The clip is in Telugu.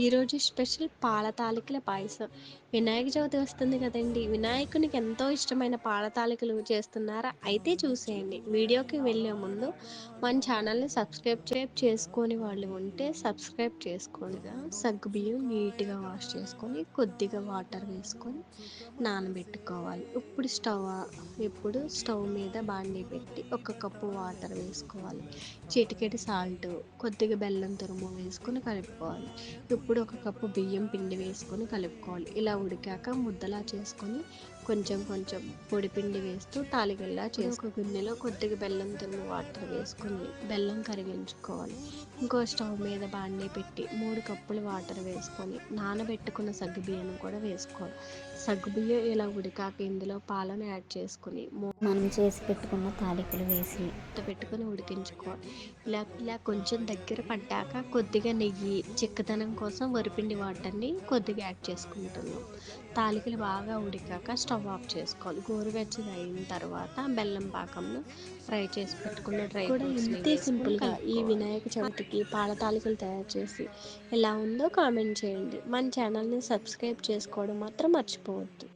ఈరోజు స్పెషల్ పాల తాలికల పాయసం. వినాయక చవితి వస్తుంది కదండి. వినాయకునికి ఎంతో ఇష్టమైన పాల తాలికలు చేస్తున్నారా? అయితే చూసేయండి. వీడియోకి వెళ్ళే ముందు మన ఛానల్ని సబ్స్క్రైబ్ చేసుకొని వాళ్ళు ఉంటే సబ్స్క్రైబ్ చేసుకోండిగా సగ్గు బియ్యం నీట్గా వాష్ చేసుకొని కొద్దిగా వాటర్ వేసుకొని నానబెట్టుకోవాలి. ఇప్పుడు స్టవ్ ఇప్పుడు స్టవ్ మీద బాండీ పెట్టి ఒక కప్పు వాటర్ వేసుకోవాలి. చిటికెటి సాల్ట్ కొద్దిగా బెల్లం తురుము వేసుకొని కలుపుకోవాలి. ఇప్పుడు ఒక కప్పు బియ్యం పిండి వేసుకొని కలుపుకోవాలి. ఇలా ఉడికాక ముద్దలా చేసుకొని కొంచెం కొంచెం పొడి పిండి వేస్తూ తాలిగల్లా చేసుకో గిన్నెలో కొద్దిగా బెల్లం తురుము వాటర్ వేసుకొని బెల్లం కరిగించుకోవాలి. ఇంకో స్టవ్ మీద బాండీ పెట్టి మూడు కప్పులు వాటర్ వేసుకొని నానబెట్టుకున్న సగ్గుబియ్యం కూడా వేసుకోవాలి. సగ్గుబియ్యం ఇలా ఉడికాక ఇందులో పాలను యాడ్ చేసుకొని మనం చేసి పెట్టుకున్న తాలికలు వేసి పెట్టుకొని ఉడికించుకోవాలి. ఇలా ఇలా కొంచెం దగ్గర పడ్డాక కొద్దిగా నెయ్యి చిక్కదనం కోసం వరిపిండి వాటర్ని కొద్దిగా యాడ్ చేసుకుంటున్నాం. తాలికలు బాగా ఉడికాక స్టవ్ ఆఫ్ చేసుకోవాలి. గోరువెచ్చగా అయిన తర్వాత బెల్లం పాకంలో ఫ్రై చేసి పెట్టుకున్న డ్రై కూడా ఇంతే సింపుల్గా ఈ వినాయక చవితికి పాల తాలికలు తయారు చేసి ఎలా ఉందో కామెంట్ చేయండి. మన ఛానల్ని సబ్స్క్రైబ్ చేసుకోవడం మాత్రం మర్చిపోవద్దు.